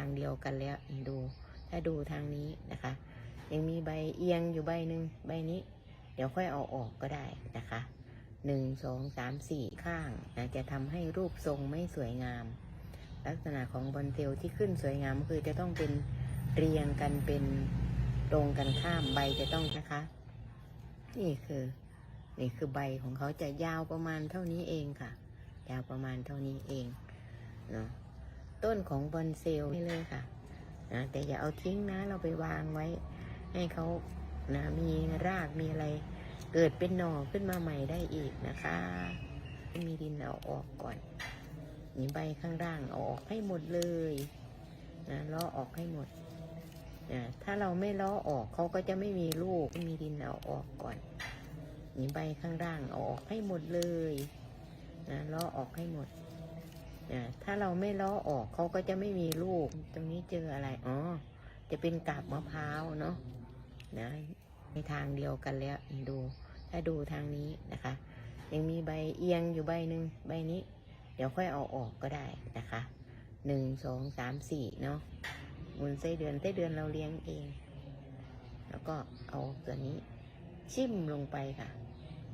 างเดียวกันแล้วนี่ดู ถ้าดูทางนี้นะคะ ยังมีใบเอียงอยู่ใบหนึ่งใบนี้ เดี๋ยวค่อยเอาออกก็ได้นะคะหนึ่งสองสามสี่ข้างนะจะทำให้รูปทรงไม่สวยงาม ลักษณะของบอลเทลที่ขึ้นสวยงามก็คือจะต้องเป็นเรียงกันเป็นตรงกันข้ามใบจะต้องนะคะ นี่คือนี่คือใบของเขาจะยาวประมาณเท่านี้เองค่ะ ยาวประมาณเท่านี้เองเนาะ ต้นของบอนเซลนี่เลยค่ะนะแต่อย่าเอาทิ้งนะเราไปวางไว้ ให้เขานะมีรากมีอะไร เกิดเป็นหน่อขึ้นมาใหม่ได้อีกนะคะ มีดินเอาออกก่อนนี่ใบข้างล่างเอาออกให้หมดเลยนะล้อออกให้หมดนะถ้าเราไม่ล้อออกเขาก็จะไม่มีลูกมีดินเอาออกก่อนนี่ใบข้างล่างเอาออกให้หมดเลยนะล้อออกให้หมด นะถ้าเราไม่ล้อออกเขาก็จะไม่มีลูก ตรงนี้เจออะไร อ๋อ จะเป็นกาบมะพร้าวเนาะนะในทางเดียวกันแล้วดู ถ้าดูทางนี้นะคะ ยังมีใบเอียงอยู่ใบหนึ่งใบนี้ เดี๋ยวค่อยเอาออกก็ได้นะคะหนึ่งสองสามสี่เนาะมุนไส้เดือนไส้เดือนเราเลี้ยงเอง แล้วก็เอาตัวนี้ จิ้มลงไปค่ะ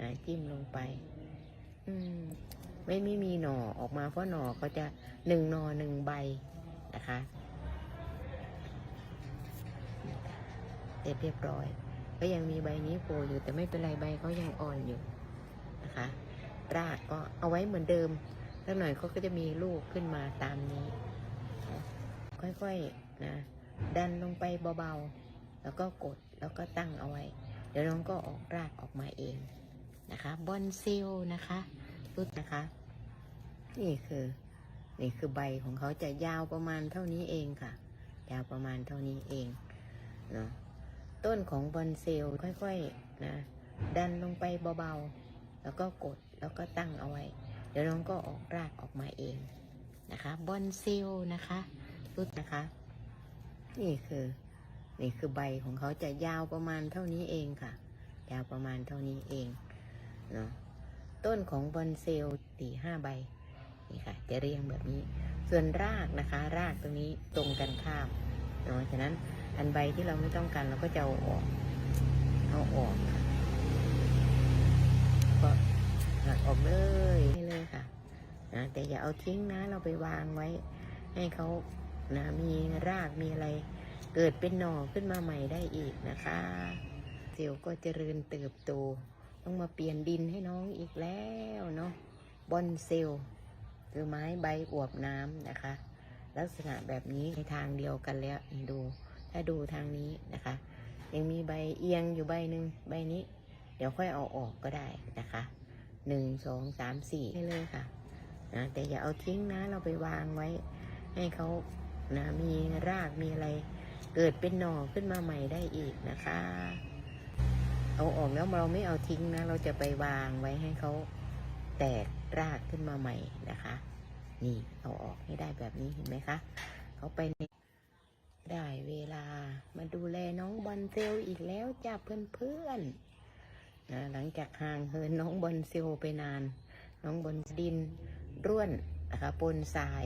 นะจิ้มลงไป อืม ไม่ไม่มีหน่อออกมาเพราะหน่อเขาจะหนึ่งหน่อหนึ่งใบนะคะเสร็จเรียบร้อย ก็ยังมีใบนี้โผล่อยู่แต่ไม่เป็นไรใบเขายังอ่อนอยู่นะคะรากก็เอาไว้เหมือนเดิมแล้วหน่อยเขาก็จะมีลูกขึ้นมาตามนี้ ค่อยๆนะดันลงไปเบาๆ แล้วก็กดแล้วก็ตั้งเอาไว้ เดี๋ยวน้องก็ออกรากออกมาเองนะคะบอนซิลนะคะุดนะคะ นี่คือ นี่คือใบของเขาจะยาวประมาณเท่านี้เองค่ะ ยาวประมาณเท่านี้เองเนาะต้นของบอนเซลค่อยๆนะดันลงไปเบาๆ แล้วก็กดแล้วก็ตั้งเอาไว้ เดี๋ยวน้องก็ออกรากออกมาเองนะคะบอนเซลนะคะรุดนะคะ นี่คือ นี่คือใบของเขาจะยาวประมาณเท่านี้เองค่ะ ยาวประมาณเท่านี้เองเนาะ ต้นของบอนเซลสี่ห้าใบนี่ค่ะ จะเรียงแบบนี้ ส่วนรากนะคะ รากตรงนี้ตรงกันข้ามเนาะฉะนั้นอันใบที่เราไม่ต้องการเราก็จะเอาออก เอาออกก็หักออกเลยนี่เลยค่ะนะแต่อย่าเอาทิ้งนะ เราไปวางไว้ ให้เขานะมีรากมีอะไร เกิดเป็นหน่อขึ้นมาใหม่ได้อีกนะคะ เซลล์ก็เจริญเติบโต ต้องมาเปลี่ยนดินให้น้องอีกแล้วเนาะบอนเซลคือไม้ใบอวบน้ำนะคะ ลักษณะแบบนี้ในทางเดียวกันแล้วดู ถ้าดูทางนี้นะคะ ยังมีใบเอียงอยู่ใบหนึ่งใบนี้ เดี๋ยวค่อยเอาออกก็ได้นะคะหนึ่งสองสามสี่ให้เลยค่ะนะแต่อย่าเอาทิ้งนะเราไปวางไว้ ให้เขานะมีรากมีอะไร เกิดเป็นหน่อขึ้นมาใหม่ได้อีกนะคะ เอาออกแล้วเราไม่เอาทิ้งนะ เราจะไปวางไว้ให้เขาแตกรากขึ้นมาใหม่นะคะ นี่เอาออกให้ได้แบบนี้เห็นไหมคะเขาไปได้เวลามาดูแลน้องบอลเซลอีกแล้วจ้าเพื่อนๆนะหลังจากห่างเหินน้องบอลเซลไปนาน น้องบอลดินร่วนนะคะปนทราย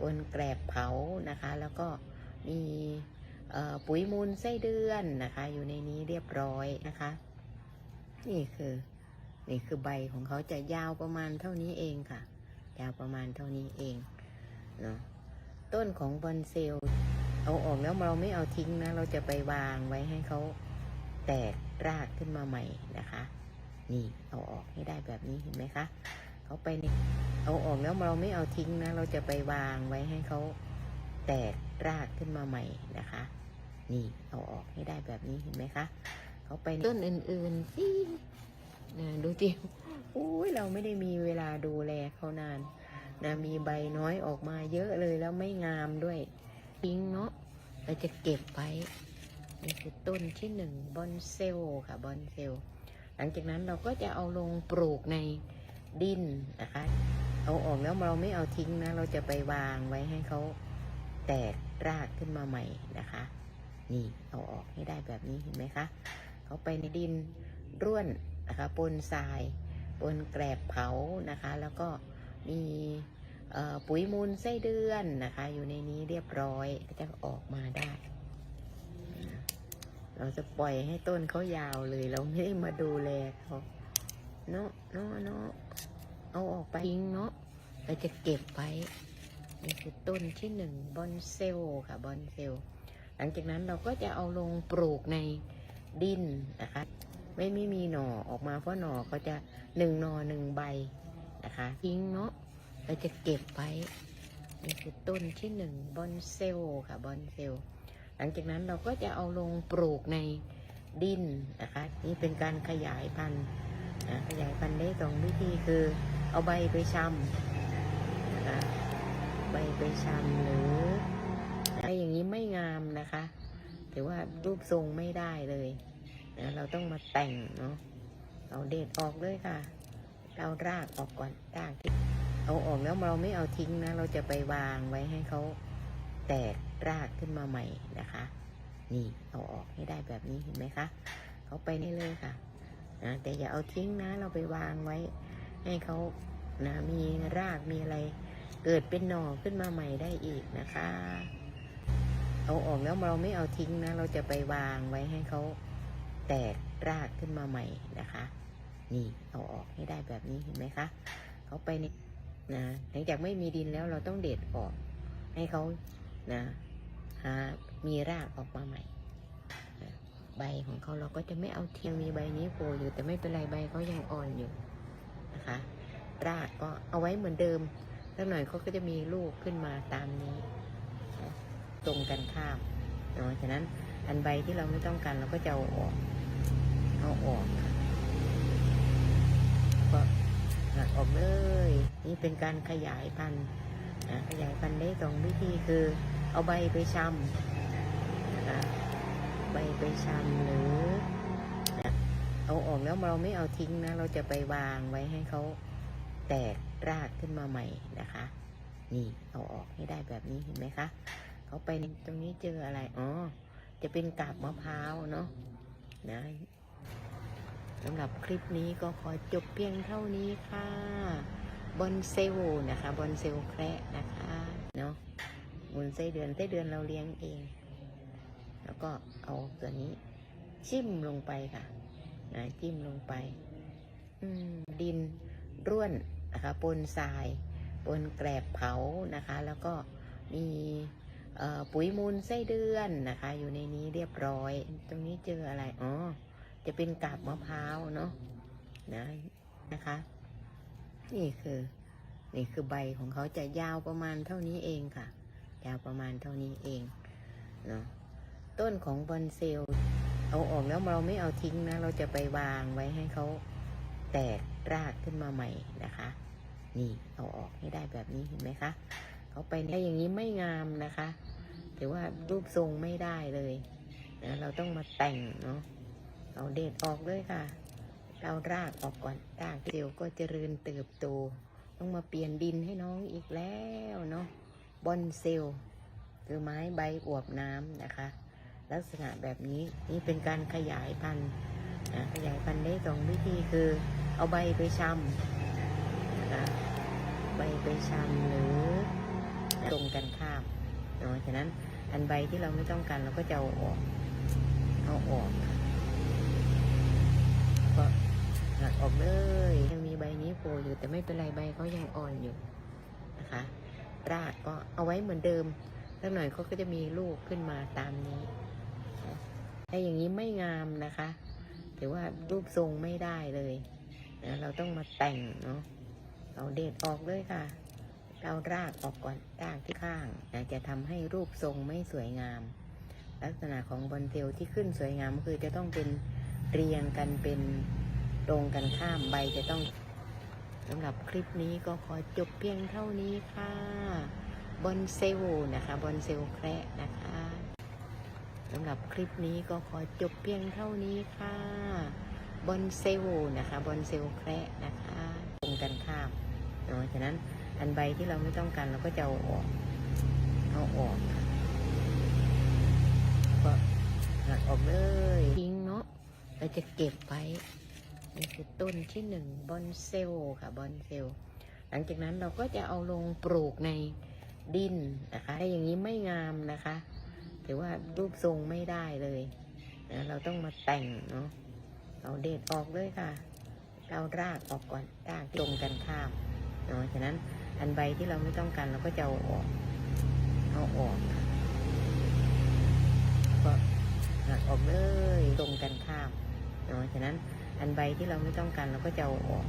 ปนแกลบเผานะคะ แล้วก็มี ปุ๋ยมูลไส้เดือนนะคะ อยู่ในนี้เรียบร้อยนะคะ นี่คือ นี่คือใบของเขาจะยาวประมาณเท่านี้เองค่ะ ยาวประมาณเท่านี้เองเนาะต้นของบอนเซลเอาออกแล้วเราไม่เอาทิ้งนะ เราจะไปวางไว้ให้เขาแตกรากขึ้นมาใหม่นะคะ นี่เอาออกให้ได้แบบนี้เห็นไหมคะเขาไปในเอาออกแล้วเราไม่เอาทิ้งนะ เราจะไปวางไว้ให้เขาแตกรากขึ้นมาใหม่นะคะ นี่เอาออกให้ได้แบบนี้เห็นไหมคะเขาไปในต้นอื่นๆสินะดูจิอุ้ยเราไม่ได้มีเวลาดูแลเขานานนะมีใบน้อยออกมาเยอะเลยแล้วไม่งามด้วยทิ้งเนาะเราจะเก็บไว้นี่คือต้นที่หนึ่งบอนเซลค่ะบอนเซลหลังจากนั้นเราก็จะเอาลงปลูกในดินนะคะ เอาออกแล้วเราไม่เอาทิ้งนะ เราจะไปวางไว้ให้เขาแตกรากขึ้นมาใหม่นะคะ นี่เอาออกให้ได้แบบนี้เห็นไหมคะเขาไปในดินร่วนนะคะปนทรายปนแกลบเผานะคะ แล้วก็มีปุ๋ยมูลไส้เดือนนะคะ อยู่ในนี้เรียบร้อยก็จะออกมาได้ เราจะปล่อยให้ต้นเขายาวเลย เราไม่ได้มาดูแลเขาเนาะเนาะเนาะเอาออกไปทิ้งเนาะเราจะเก็บไว้นี่คือต้นที่หนึ่งบอนเซลค่ะบอนเซล หลังจากนั้นเราก็จะเอาลงปลูกในดินนะคะ ไม่ไม่มีหน่อออกมาเพราะหน่อก็จะหนึ่งหน่อหนึ่งใบนะคะทิ้งเนาะเราจะเก็บไว้นี่คือต้นที่หนึ่งบอนเซลค่ะบอนเซลหลังจากนั้นเราก็จะเอาลงปลูกในดินนะคะ นี่เป็นการขยายพันธุ์ขยายพันธุ์ได้สองวิธีคือ เอาใบไปชำนะคะใบไปชำหรือ นะคะถือว่ารูปทรงไม่ได้เลยนะเราต้องมาแต่งเนาะเอาเด็ดออกเลยค่ะเรารากออกก่อนรากเอาออกแล้วเราไม่เอาทิ้งนะ เราจะไปวางไว้ให้เขาแตกรากขึ้นมาใหม่นะคะ นี่เอาออกให้ได้แบบนี้เห็นไหมคะเขาไปนี่เลยค่ะนะแต่อย่าเอาทิ้งนะ เราไปวางไว้ ให้เขานะมีรากมีอะไร เกิดเป็นหน่อขึ้นมาใหม่ได้อีกนะคะ เอาออกแล้วเราไม่เอาทิ้งนะ เราจะไปวางไว้ให้เขาแตกรากขึ้นมาใหม่นะคะ นี่เอาออกให้ได้แบบนี้เห็นไหมคะเขาไปในนะหลังจากไม่มีดินแล้วเราต้องเด็ดออก ให้เขานะหามีรากออกมาใหม่ใบของเขาเราก็จะไม่เอาเทียงมีใบนี้โผล่อยู่แต่ไม่เป็นไรใบเขายังอ่อนอยู่นะคะ รากก็เอาไว้เหมือนเดิมสักหน่อยเขาก็จะมีลูกขึ้นมาตามนี้ ตรงกันข้ามเนาะฉะนั้นอันใบที่เราไม่ต้องการเราก็จะเอาออกเอาออกก็หักออกเลย นี่เป็นการขยายพันธุ์นะขยายพันธุ์ได้สองวิธีคือ เอาใบไปชำนะคะใบไปชำหรือนะเอาออกแล้วเราไม่เอาทิ้งนะ เราจะไปวางไว้ให้เขาแตกรากขึ้นมาใหม่นะคะ นี่เอาออกให้ได้แบบนี้เห็นไหมคะ เขาไปในตรงนี้เจออะไร อ๋อ จะเป็นกาบมะพร้าวเนาะนะสำหรับคลิปนี้ก็ขอจบเพียงเท่านี้ค่ะบอนเซลนะคะบอนเซลแคระนะคะเนาะมุนไส้เดือนไส้เดือนเราเลี้ยงเอง แล้วก็เอาตัวนี้จิ้มลงไปค่ะนะจิ้มลงไป อืดินร่วนนะคะปนทรายปนแกลบเผานะคะ แล้วก็มี ปุ๋ยมูลไส้เดือนนะคะ อยู่ในนี้เรียบร้อย ตรงนี้เจออะไร อ๋อ จะเป็นกาบมะพร้าวเนาะนะนะคะ นี่คือ นี่คือใบของเขาจะยาวประมาณเท่านี้เองค่ะ ยาวประมาณเท่านี้เองเนาะต้นของบอนเซลเอาออกแล้วเราไม่เอาทิ้งนะ เราจะไปวางไว้ให้เขาแตกรากขึ้นมาใหม่นะคะ นี่เอาออกให้ได้แบบนี้เห็นไหมคะ เขาไปได้อย่างนี้ไม่งามนะคะ ถือว่ารูปทรงไม่ได้เลยนะเราต้องมาแต่งเนาะเอาเด็ดออกเลยค่ะ เรารากออกก่อนรากเซลล์ก็เจริญเติบโต ต้องมาเปลี่ยนดินให้น้องอีกแล้วเนาะบอนเซลคือไม้ใบอวบน้ำนะคะ ลักษณะแบบนี้นี่เป็นการขยายพันธุ์ขยายพันธุ์ได้สองวิธีคือเอาใบไปชำนะคะใบไปชำหรือ ตรงกันข้ามเนาะฉะนั้นอันใบที่เราไม่ต้องการเราก็จะเอาออก เอาออกก็หักออกเลย ยังมีใบนี้โผล่อยู่แต่ไม่เป็นไรใบเขายังอ่อนอยู่นะคะรากก็เอาไว้เหมือนเดิมสักหน่อยเขาก็จะมีลูกขึ้นมาตามนี้ถ้าอย่างนี้ไม่งามนะคะถือว่ารูปทรงไม่ได้เลยนะเราต้องมาแต่งเนาะเอาเด็ดออกเลยค่ะ เรารากออกก่อนรากที่ข้างนะจะทำให้รูปทรงไม่สวยงาม ลักษณะของบอนเทลที่ขึ้นสวยงามก็คือจะต้องเป็นเรียงกันเป็นตรงกันข้ามใบจะต้องสำหรับคลิปนี้ก็ขอจบเพียงเท่านี้ค่ะบอนเซลนะคะบอนเซลแคระนะคะสำหรับคลิปนี้ก็ขอจบเพียงเท่านี้ค่ะบอนเซลนะคะบอนเซลแคระนะคะตรงกันข้ามเนาะฉะนั้น อันใบที่เราไม่ต้องการเราก็จะเอาออก เอาออก ก็หักออกเลยทิ้งเนาะ เราจะเก็บไว้นี่คือต้นที่หนึ่งบอนเซลค่ะบอนเซลหลังจากนั้นเราก็จะเอาลงปลูกในดินนะคะถ้าอย่างนี้ไม่งามนะคะ ถือว่ารูปทรงไม่ได้เลยนะเราต้องมาแต่งเนาะเอาเด็ดออกเลยค่ะ เรารากออกก่อนรากตรงกันข้ามเนาะฉะนั้น อันใบที่เราไม่ต้องการเราก็จะเอาออก เอาออก ก็หักออกเลยตรงกันข้ามเนาะฉะนั้นอันใบที่เราไม่ต้องการเราก็จะเอาออก